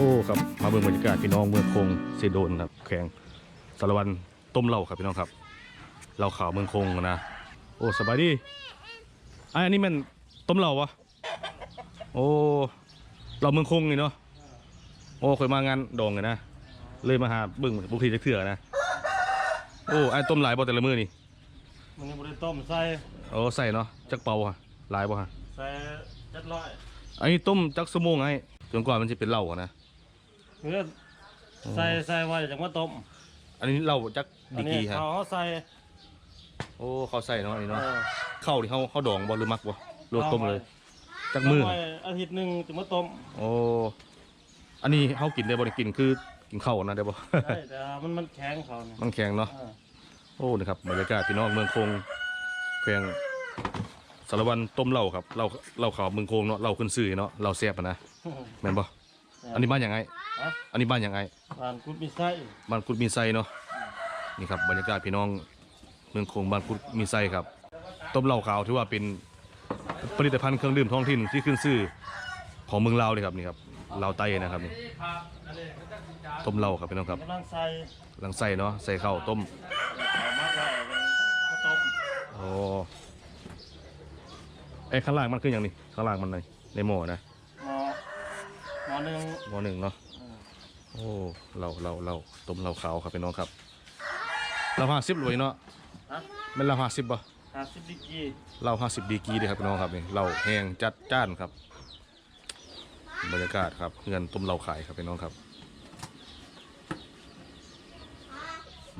อ้ครับมาเบิ่งบรรยากาศพี่น้องเมืองคงเซโดนครับแข่งสารวันต้มเหล้าครับพี่น้องครับเหล้าขาวเมืองคงนะโอ้สบายดีไอะอันนี้มันต้มเหล้าวะโอ้เหล้าเมืองคงนี่เนาะโอ้เคยมางานดองเลยนะเลยมาหาเบิ่งบุกทีจะเถื่อนะโอ้ไอ้ต้มหลายบ่แต่ละมือนี่มันยังบ่ได้ต้มใส่โอ้ใส่เนาะจักเป่าฮะหลายบ่ฮะใส่เจ็ดร้อยอันนี้ต้มจักสมงไอ้จนกว่ามันจะเป็นเหล้าอะนะ เพื่อใส่ใส่ไว้จังว่าต้มอันนี้เหล้าจักอัดีนนี้กีฮะเขาเขาใส่โอ้เขาใส่เนาะอันนี้เอเนาะอเข้าที่เขาเขาดองบ่หรือมักบ่หรอต้มเลย จักมือเาไว้อาทิตย์หนึงจังว่าต้มโอ้ อันนี้เขากินได้บ่ได้กินคือกินข้าวนะได้บ่ ได้แต่มันมันแข็งเขาเนี่ยมันแข็งเนาะ เออโอ้นะครับบรรยากาศพี่น้องเมืองคงแขวงสารวันต้มเหล้าครับเหล้าเหล้าขาวเมืองคงเนาะเหล้าขึ้นซื่อเนาะเหล้าแซ่บอะนะแม่นบ่ อันนี้บ้านยังไงฮะ อันนี้บ้านยังไงบ้านกุดมีไส้บ้านกุดมีไซเนาะนี่ครับบรรยากาศพี่น้องเมืองคงบ้านกุดมีไซครับต้มเหล้าขาวถือว่าเป็นผลิตภัณฑ์เครื่องดื่มท้องถิ่นที่ขึ้นชื่อของเมืองลาวเลยครับนี่ครับลาวใต้นะครับนี่ต้มเหล้าครับพี่น้องครับกำลังใส่หลังใส่เนาะใส่ข้าวต้มเอามาไว้เป็นข้าวต้มโอ้ไอ้ข้างล่างมันคืออย่างนี้ข้างล่างมันในในหม้อนะหม้อ หม้อหนึงหม้อหนึ่งเนาะเออโอ้เราเราเราต้มเหล้าขาวครับพี่น้องครับเราห้าสิบเลยเนาะฮะเป็นเราห้าสิบป่ะ50ดีกรีเราห้าสิบดีกรีเลยครับพี่น้องครับนี่เราแห้งจัดจ้านครับ บรรยากาศครับเงินต้มเหล้าขายครับพี่น้องครับ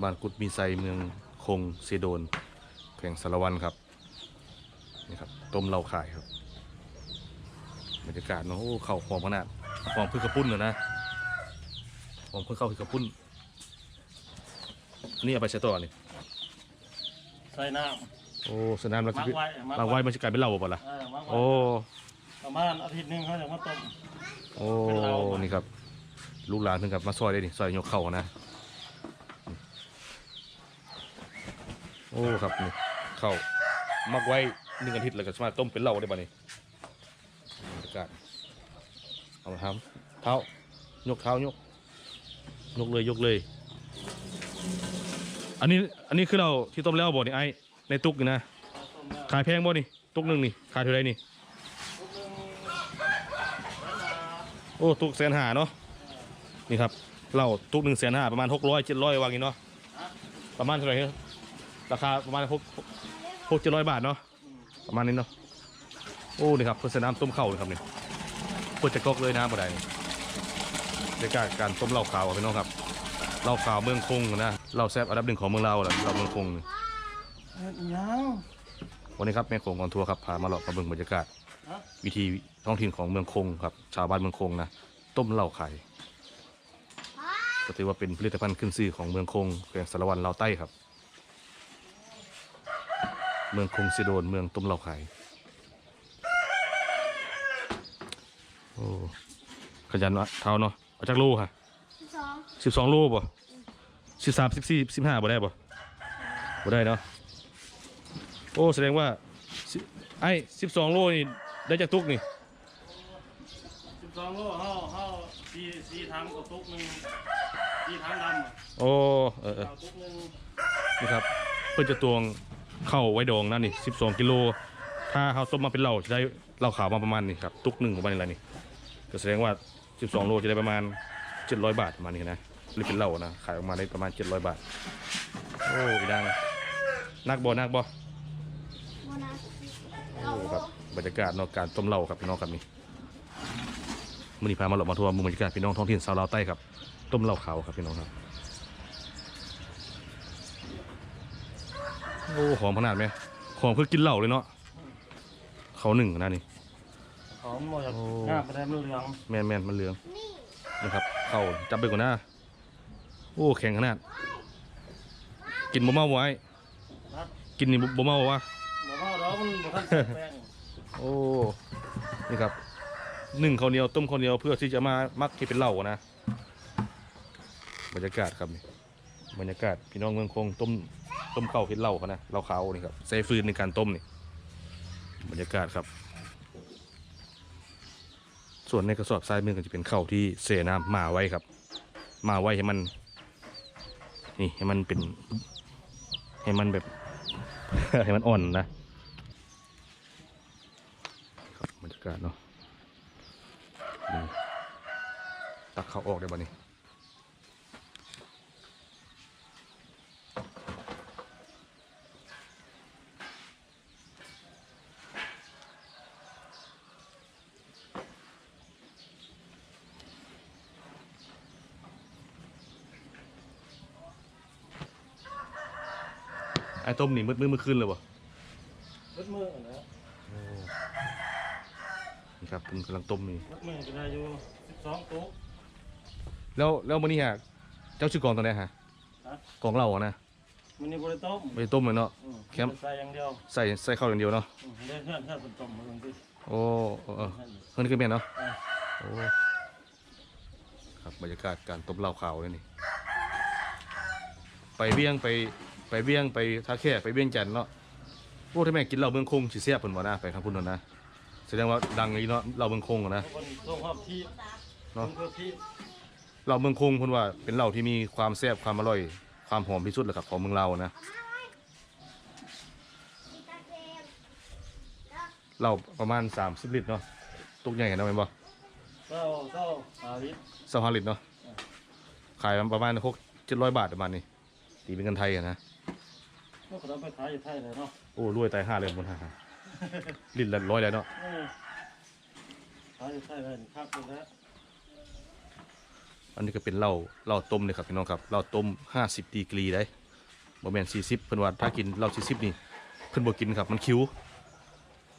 บ้านกุดมีไซเมืองคงเซโดนแขวงสารวันครับนี่ครับต้มเหล้าขายครับบรรยากาศเนาะโอ้เข่าหอมขนาด หอมเพื่อกระปุ้นเลยนะหอมเพื่อเข้าเพื่อกระปุ้นอันนี่เอาไปใช้ต่อนี่ใส่น้โอ้สนามเราำมักไว้มักเราไว้มันจะกลายเป็นเหล้าเปล่าล่ะเออมักไว้โอ้ประมาณอาทิตย์หนึงเขาจะมาต้ม โอ้เป็นเหล้าอะนี่ครับ ลูกหลานเพิ่งกลับมาซอยได้ดิซอยยกเข่านะ โอ้ครับนี่เข่ามักไว้หนึ่งอาทิตย์แล้วก็สามารถต้มเป็นเหล้าได้ป่ะนี่บรรยากาศ เอามาทำเท้ายกเท้ายกยกเลยยกเลย อันนี้อันนี้คือเราที่ต้มแล้วบ่นี่ไอ้ในตุกนี่นะขายแพงบ่นี่ตุกหนึ่งนี่ขายเท่าไรนี่โอ้ตุกแสนหาเนาะนี่ครับเราตุกหนึ่งแสนห้าประมาณหกร้อยเจ็ดร้อยวางงี้เนาะประมาณเท่าไหร่ครับราคาประมาณหกหกเจ็ดร้อยบาทเนาะประมาณนี้เนาะโอ้นี่ครับเพื่อสนามต้มเข่าเลยครับนี่ เพื่อจะกอกเลยนะบ่ได้นี่ในการการต้มเหล้าขาวพี่น้องครับเหล้าขาวเมืองคงนะเหล้าแซ่บอันดับหนึ่งของเมืองเราแหละเหล้าเมืองคงยังวันนี้ครับแม่โขงกอนทัวร์ครับพามาเลาะมาเบิ่งบรรยากาศ วิธีท้องถิ่นของเมืองคงครับ ชาวบ้านเมืองคงนะต้มเหล้าไข่ก็ถือว่าเป็นผลิตภัณฑ์ขึ้นชื่อของเมืองคงแขวงสารวันลาวใต้ครับ เมืองคงซิโดนเมืองต้มเหล้าไข่ อ้ขยันเนาะเท้าเนาะเอาจากโลค่ะสองสิบสองโลป่ะสิบสามสิบสี่สิบห้าบ่ได้ป่ะบ่ได้เนาะโอ้แสดงว่าสิไอ้สิบสองโลนี่ได้จากตุกนี่12โลเฮาเฮาสี่สี่ถังกับตุกหนึงสี่ถังดำอะโอ้เออเออเอาตุกหนึงนี่ครับเพื่อจะตวงเข้าไว้ดองนั่นนี่สิบสองกิโลถ้าเขาต้มมาเป็นเหล้าจะได้เหล้าขาวมาประมาณนี่ครับตุกหนึ่งประมาณนี้แหละนี่ ก็แสดงว่าสิบสองโลจะได้ประมาณเจ็ดร้อยบาทประมาณนี้นะหรือเป็นเหล้านะ ขายออกมาได้ประมาณเจ็ดร้อยบาท โอ้ยดังนักบ่นักบ่โมนาเก้าโอ้ครับบรรยากาศนอกการต้มเหล้าครับพี่น้องครับนี่มื่อนี้พามาหลบมาทัวร์มุมบรรยากาศพี่น้องท้องถิ่นชาวลาวใต้ครับ ต้มเหล้าขาวครับพี่น้องครับ โอ้หอมขนาดไหมหอมคือกินเหล้าเลยเนาะเขาหนึ่งนะนี่ หอมบ่อยากโอ้งามไปได้มันเหลืองแมนแมนมันเหลืองนะครับ เข้าจับไปก่อนหน้า โอ้แข็งขนาด กินบ่เมาไว้นะกินนี่บ่บ่เมาวะบ่เฮาดอกมันบ่ทันใส่แป้งโอ้นี่ครับหนึ่งข้าวเหนียวต้มข้าวเหนียวเพื่อที่จะมามักที่เป็นเหล้านะบรรยากาศครับนี่บรรยากาศพี่น้องเมืองคงต้มต้มข้าวเป็นเหล้าเขานะเหล้าขาวนี่ครับใส่ฟืนในการต้มนี่บรรยากาศครับ ส่วนในกระสอบทรายมือก็จะเป็นข้าวที่เสน้ำมาไว้ครับ มาไว้ให้มัน นี่ให้มันเป็น ให้มันแบบ ให้มันอ่อนนะ ครับบรรยากาศเนาะตักเขาวออกได้บ่นี่ อ้ต้มนี่มืดมืดมืดขึ้นเลยบ่รถมือนะนี่ครับเป็นกำลังต้มนี่รถมือก็ได้อยู่สิบสองตุ๊กแล้วแล้วมื้อนี้ฮะเจ้าชื่อกองตัวไหนฮะฮะกองเหล้าอะนะมันนี่บริต้มไปต้มเลยเนาะอืมแคมป์ใส่อย่างเดียวใส่ใส่ข้าวอย่างเดียวเนาะอืมได้เพื่อนเพื่อนเป็นต้มมาลงดิโอ้เออเออเพิ่นคือแม่นเนาะอ่าโอ้ครับบรรยากาศการต้มเหล้าขาวเลยนี่ไปเวียงไป ไปเวียงไปท่าแค่ไปเวียงจันทน์เนาะโอ้ถ้าแม่กินเหล้าเมืองคงสิแซ่บเพิ่นบ่นะไปทางพุ่นนั่นนะแสดงว่าดังอีเนาะเหล้าเมืองคงอะนะคนส่งหอบที่เนาะคนคือที่เหล้าเมืองคงเพิ่นว่าเป็นเหล้าที่มีความแซ่บความอร่อย ความหอมที่สุดเลยครับของเมืองเราวนะมีตาเกมเหล้าประมาณ 30 ลิตรเนาะตุกใหญ่เห็นเอาไหมนบ่เจ้าเจ้าสาวิตสองลิตรเนาะขายประมาณหกเจ็ดร้อยบาทประมาณนี้ตีเป็นเงินไทยอะนะ พวกเราไปขายอยู่ไทยเลยเนาะโอ้รวยตายห้าเลยบนห้าลิตรละร้อยแล้วเนาะเออขายอยู่ไทยเลยคักเลยนะอันนี้ก็เป็นเหล้าเหล้าต้มเลยครับพี่น้องครับเหล้าต้มห้าสิบดีกรีได้บ่แม่นสี่สิบเพิ่นว่าถ้ากินเหล้าสี่สิบนี่เพิ่นบ่กินครับมันคิ้ว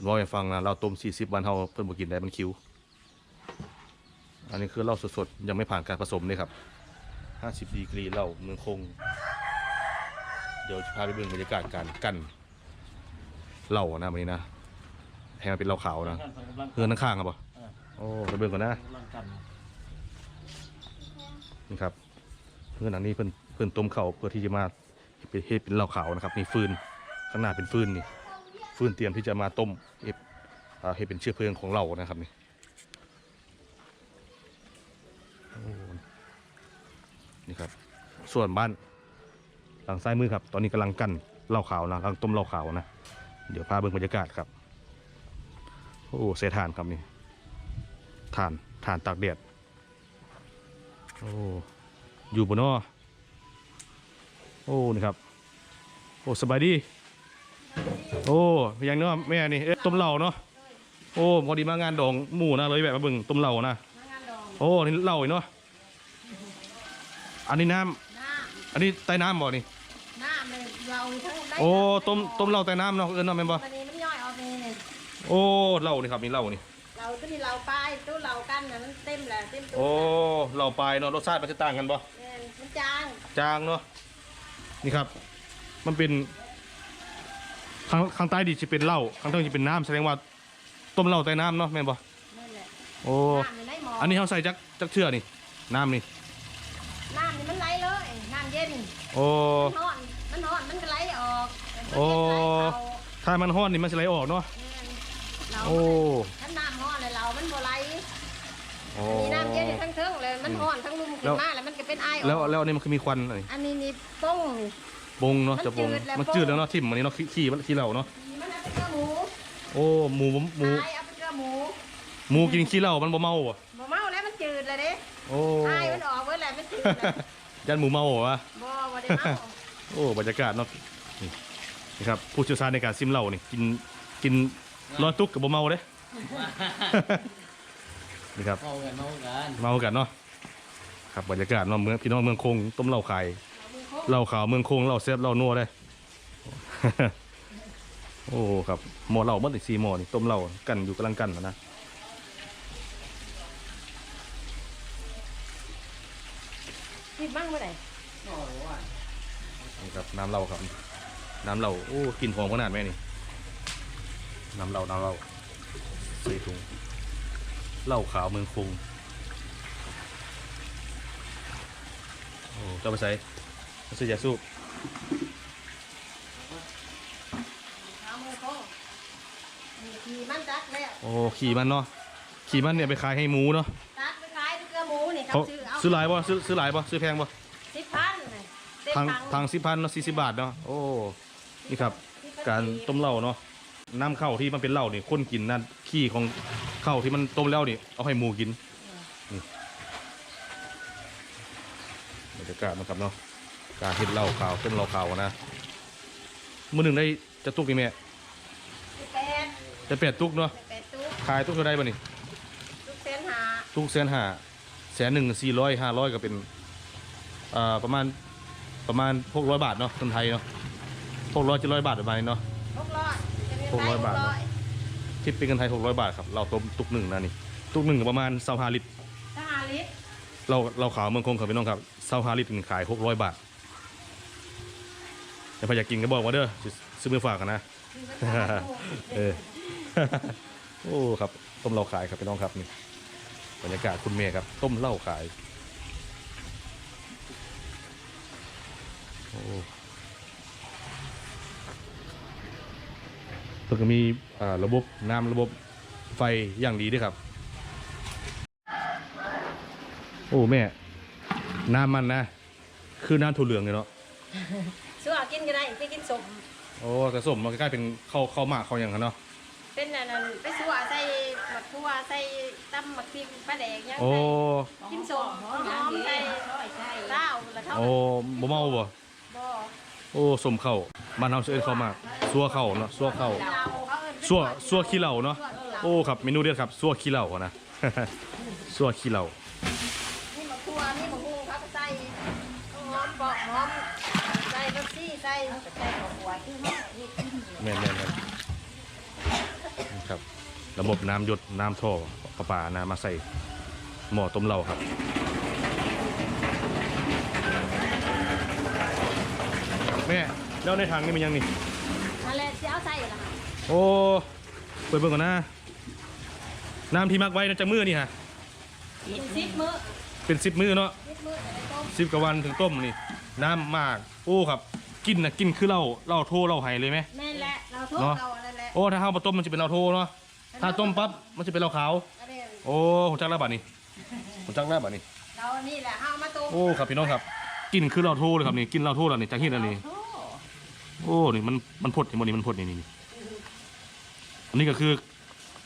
ร้อยให้ฟังนะเหล้าต้มสี่สิบวันเฮาเพิ่นบ่กินได้มันคิ้วอันนี้คือเหล้าสดๆยังไม่ผ่านการผสมเลยครับห้าสิบดีกรีเหล้าเมืองคง เดี๋ยวจะพาไปเบิ่งบรรยากาศการกั้นเหล้านะวันนี้นะให้มันเป็นเหล้าขาวนะงานกำลังเฮือนข้างๆครับบ่อ่าโอ้ไปเบิ่งก่อนนะกำลังกันนี่ครับ เพื่อนอันนี้เพิ่นเพิ่นต้มข้าวเพื่อที่จะมาเฮ็ดเป็นเฮ็ดเป็นเหล้าขาวนะครับนี่ฟืนข้างหน้าเป็นฟืนนี่ฟืนเตรียมที่จะมาต้มเฮ็ดอ่าเฮ็ดเป็นเชื้อเพลิงของเรานะครับนี่โอ้นี่ครับ ส่วนบ้าน หลังซ้ายมือครับ ตอนนี้กำลังกั้นเหล้าขาวนะกำลังต้มเหล้าขาวนะ เดี๋ยวพาเบิ่งบรรยากาศครับ โอ้เสถ่านครับนี่ถ่านถ่านตากแดด โอ้ อยู่บนนอโอ้ นี่ครับ โอ้ สบายดี โอ้เป็นยังเนาะแม่นี่เอ๊ะต้มเหล่าเนาะ โอ้พอดีมางานดองหมู่นะเลยแบบมาเบิ่งต้มเหล่านะ โอ้ นี่เหล่าอีกเนาะ อันนี้น้ำน้อันนี้ใต้น้ำบ่นี่ำน้ำเลยเรา ทั้งได้โอ้ต้มต้มเหล่าใต้น้ำเนาะเอิ้นเนาะแม่นบ่วันนี้มันย่อยออกนี่นี่โอ้เหล่านี่ครับนี่เหล่านี่เราตัวนี้เราป้ายตู้เรากันน่ะมันเต็มแล้วเต็มตู้โอ้เหล่าปลายเนาะรสชาติมันจะต่างกันบ่แม่นมันจางจางเนาะนี่ครับ มันเป็นข้างข้างใต้ดีจะเป็นเหล้าข้างใต้จะเป็นน้ำแสดงว่าต้มเหล้าใต้น้ำเนาะแม่นบ่นั่นแหละโอ้น้ำนี่ได้หมออันนี้เขาใส่จักจักเชื่อนี่น้ำนี่น้ำนี่มันไหลเลยน้ำเย็นโอ้ มันร้อนมันร้อน โอ้ ถ้ามันห้อนนี่มันจะไหลออกเนาะเราโอ้ถ้าน้ำร้อนเลยเรา มันบ่ไหลโอ้มีน้ำเย็นอยู่ทั้งเทิงเลย มันร้อนทั้งลุ่มขึ้นมาแล้วมันก็เป็นไอออกแล้วแล้วอันนี้มันคือมีควันอะไรอันนี้นี่ป้งนี่ บงเนาะมันจะบงจืดแล้ว มันจืดแล้วเนาะทิ่มอันนี้เนาะขี้ขี้มันขี้เหล้าเนาะ มันเอาไปเกลือหมูโอ้หมูหมูตายเอาไปเกลือหมูหมูกินขี้เหล้ามันบ่เมาบ่บ่เมาแล้วมันจืดเลยเด้โอ้ ไอมันออกเบิดแล้วมันจืดเลยยันหมูเมาเหรอวะ บ่บ่ได้เมาโอ้บรรยากาศเนาะนี่ นี่ครับผู้เชี่ยวชาญในการซิมเหล้านี่กินกินร้อยตุกกับบ่เมาเด้นี่ครับเมากันเมากันเมากันเนาะครับบรรยากาศเนาะเมืองพี่น้องเมืองคงต้มเหล้าไข่เหล้าขาวเมืองคงเหล้าแซ่บเหล้านัวได้โอ้ครับหม้อเหล้าเมื่อสี่หม้อนี่ต้มเหล้ากันอยู่กำลังกันนะนะคิดบ้างเมื่อไหร่นี่ครับน้ำเหล้าครับ น้ำเหล้าโอ้กลินหอมขนาดแม่นี่น้ำเหล้าน้ำเหล้าใส่ถุงเหล้าขาวเมืองคงโอ้เจ้าไปใส่มาซื้อยาสูบเอามือโค้งนี่ขี่มันจักแล้วโอ้ขี่มันเนาะขี่มันเนี่ยไปขายให้หมูเนาะตัดไปขายเกลือหมูนี่เขาเขาซื้อเอาซื้อหลายบ่ซื้อซื้อหลายบ่ซื้อแพงบ่สิบพันเลยเต็มทางถังทางสิพันเนาะสี่สิบบาทเนาะโอ้ นี่ครับ การต้มเหล้าเนาะน้ำข้าวที่มันเป็นเหล้านี่คนกินนั่นขี้ของข้าวที่มันต้มแล้วนี่เอาให้หมูกินนี่บรรยากาศนะครับเนาะการเฮ็ดเหล้าขาวต้มเหล้าขาวนะมื้อหนึ่งได้จะตุกนี่แม่สิบแปดจะแปดตุกเนาะสิบแปดตุ๊กขายตุกเท่าไดบ่นี่ตุ๊กเส้นหาตุกแสนห้าแสนหนึ่งสี่ร้อยห้าร้อยก็เป็นอ่าประมาณประมาณหกร้อยบาทเนาะคนไทยเนาะ หกร้อยเจ็ดร้อยบาทประมาณนี้เนาะ หกร้อยจะมีหกร้อยบาทหกร้อยคิดเป็นเงินไทยหกร้อยบาทครับ เราต้มตุกหนึ่งนะนี่ตุกหนึ่งก็ประมาณเซาฮาลิตรทหารลิตรเราเราขาวเมืองคงครับพี่น้องครับเซาฮาลิตรหนึ่งขายหกร้อยบาทแต่พออยากกินก็บอกว่าเด้อสิซื้อมือฝากกันนะ คือเป็นทหารหมู่เออ โอ้ครับต้มเหล้าขายครับพี่น้องครับนี่บรรยากาศคุณเมย์ครับ ต้มเหล้าขายโอ้ เพิ่งก็มีอ่าระบบน้ำระบบไฟอย่างดีด้วยครับ โอ้แม่ น้ำมันนะ คือน้ำถั่วเหลืองเลยเนาะซื้อเอากินก็ได้ไปกินสมโอ้แต่สมมันใกล้ๆเป็นข้าวข้าวหมากข้าวอย่างนั้นเนาะเป็นอันนั้นไปซื้อเอาใส่หมักทั่วใส่ตำหมักพริกปลาแดกยังโอ้ใส่กินสมหอมๆใส่เต้าแล้วเขาโอ้บ่เมาบ่บ่โอ้สมเข้า บ้านเฮาสิเอิ้นข้าวหมากซัวเข้าเนาะซัวเข้าเราเขาเอิ้นเป็นซัวซัวขี้เหล่าเนาะซั่วขี้เหล้าโอ้ครับเมนูเด็ดครับซัวขี้เหล่านะ ซัวขี้เหล่านี่หมักทั่วนี่หมักฮูเขาก็ใส่หอมปอกหอมใส่บักซี่ใส่ใส่หัวหัวที่หอมนี่แม่นแม่นแม่นครับ ระบบน้ำหยดน้ำท่อประปานะมาใส่หม้อต้มเหล้าครับ แม่ แล้วในถังนี่มันยังนี่นั่นแหละสิเอาใส่ล่ะค่ะโอ้เปิดเบิ่งก่อนนะน้ำที่มักไว้นะจะมือนี่ฮะกินซิปมื้อเป็นสิบมือเนาะซิปมื้อจะได้ต้มสิบกว่าวันถึงต้มนี่ น้ำมากโอ้ครับ กินนะกินคือเหล้าเหล้าโทเหล้าไห้เลยไหมแม่นแหละเราทุกเนาะเราอันนั้นแหละโอ้ถ้าเข้ามาต้มมันจะเป็นเหล้าโทเนาะถ้าต้มปั๊บมันจะเป็นเหล้าขาวอันนี้โอ้ผมจักแล้วบัดนี้ผมจักแล้วบัดนี้เราอันนี้แหละเอามาต้มโอ้ครับพี่น้องครับ กินคือเหล้าโทเลยครับนี่กินเหล้าโทแล้วนี่จากที่นั่นนี่ โอ้นี่มันมันพดนี่มันนี่มันพดนี่นี่นี่อันนี้ก็คือ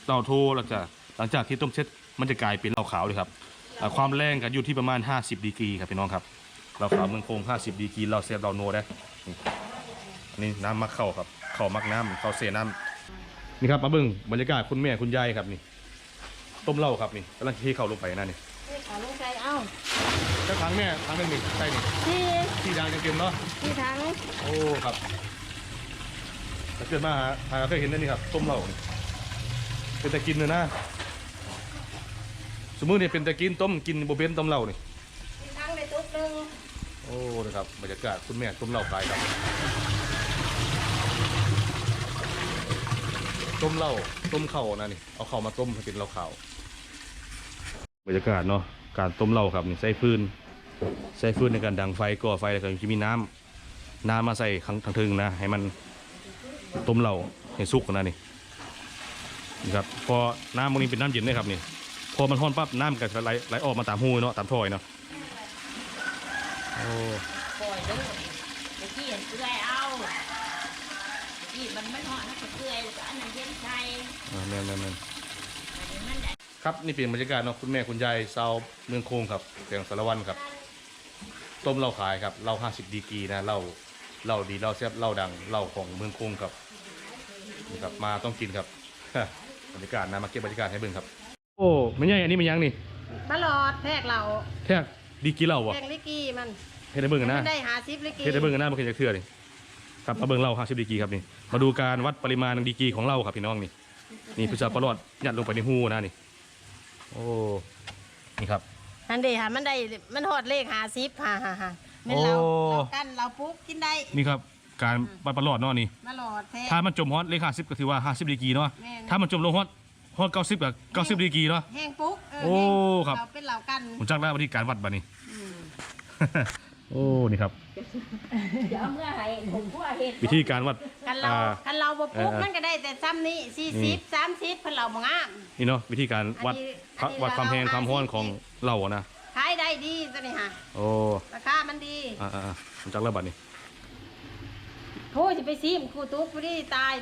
เหล้าโทหลังจากหลังจากที่ต้มเสร็จมันจะกลายเป็นเหล้าขาวเลยครับอ่าความแรงก็อยู่ที่ประมาณ 50ดีกรีครับพี่น้องครับเหล้าขาวเมืองโคง50ดีกรีเหล้าเซฟเหล้าโนได้นี่อันนี้น้ำมักเข้าครับเข้ามักน้ำเข้าเสน้ำนี่ครับมาเบิ่งบรรยากาศคุณแม่คุณยายครับนี่ ต้มเหล้าครับนี่กำลังเทเข้าลงไปนั่นนี่ นี่ขอลงใจเอา เจ้าครั้งแม่ครั้งหนึ่งนี่ใช่นี่ที่ที่ดังจังเต็มเนาะที่ทั้งโอ้ครับถ้าเกิดมาหาหาเคยเห็นนั่นนี่ครับต้มเหล้านี่เป็นแต่กินเลยนะสมมติเนี่ยเป็นแต่กินต้มกินโบเป็นต้มเหล้านี่ที่ทั้งในตุ๊กหนึงโอ้นะครับบรรยากาศคุณแม่ต้มเหล้าขายครับต้มเหล้าต้มเข่าวนะนี่เอาเข่าวมาต้มให้เป็นเหล้าขาวบรรยากาศเนาะ การต้มเหล้าครับนี่ใส่ฟืนใส่ฟืนในการดังไฟก่อไฟแล้วก็จะมีน้ำน้ำมาใส่ข้างทางทึงนะ ให้มันต้มเหล้าให้สุกนะนี่นี่ครับพอน้ำมันนี้เป็นน้ำเย็นนะครับนี่พอมันร้อนปั๊บน้ำก็จะไหลไหลออกมาตามหูเนาะตามท่อยเนาะโอ้ปล่อยเด้อตะกี้เห็นเกลือยเอาตะกี้มันไม่เหาะนะก็เกลือยแล้วก็อันนั้นเย็นใส่อ่าแม่นแม่นแม่น อันนี้มันได้ ครับนี่เป็นบรรยากาศเนาะคุณแม่คุณยายชาวเมืองโคงครับเสียงสารวันครับ ต้มเหล้าขายครับเหล้าห้าสิบดีกรีนะเหล้าเหล้าดีเหล้าแซ่บเหล้าดังเหล้าของเมืองโคงครับนี่ครับมาต้องกินครับบรรยากาศนะมาเก็บบรรยากาศให้เบิ่งครับ โอ้ไม่ใช่อันนี้มันยังนี่ตลอดแพกเราแท้ดีกรีเหล้าแพวะกลิกกี้มันเฮ็ดให้เบิ่งกันนะมันได้หาซิปลิกกี้เฮ็ดให้เบิ่งกันนะมันเคยจะเทื่อนี่ครับมาเบิ่งเหล้าห้าสิบดีกรีครับนี่มาดูการวัดปริมาณดีกรีของเหล้าครับพี่น้องนี่นี่พุทธปลอดยัดลงไปในหูนะนี่ โอ้ นี่ครับอันเดียมันได้มันหอดเลขหาซิปฮ่าฮ่าฮ่าแม่นเราโอ้ เรากันเราปุ๊บกินได้นี่ครับ การวัดปลอดเนาะนี่ตลอดแพกถ้ามันจมฮอตเลขห้าสิบก็ถือว่าห้าสิบดีกรีเนาะ แม่น ถ้ามันจมลงฮอตฮอตเก้าสิบกับเก้าสิบดีกรีเนาะ แห้งปุ๊บเออโอ้แห้งครับ เราเป็นเรากันผมจักได้วิธีการวัดบัดนี้ อืม โอ้นี่ครับ เดี๋ยวเอาเมื่อให้ผมพัวเห็ดวิธีการวัดคันเราอ่า คันเราบ่ปลูกเออ มันก็ได้แต่ซ้ำนี้สี่สิบสามสิบเพิ่นเราบ่งาม นี่เนาะวิธีการวัดอันนี้พระอันนี้วัดความแห้งเรา ความร้อนเอาของเหล้าอะนะขายได้ดีตัวนี้ฮะโอ้ราคามันดีอ่าอ่าอ่าผมจักแล้วบัดนี้โทษจะไปซีมกูตุ๊กกูนี่ตาย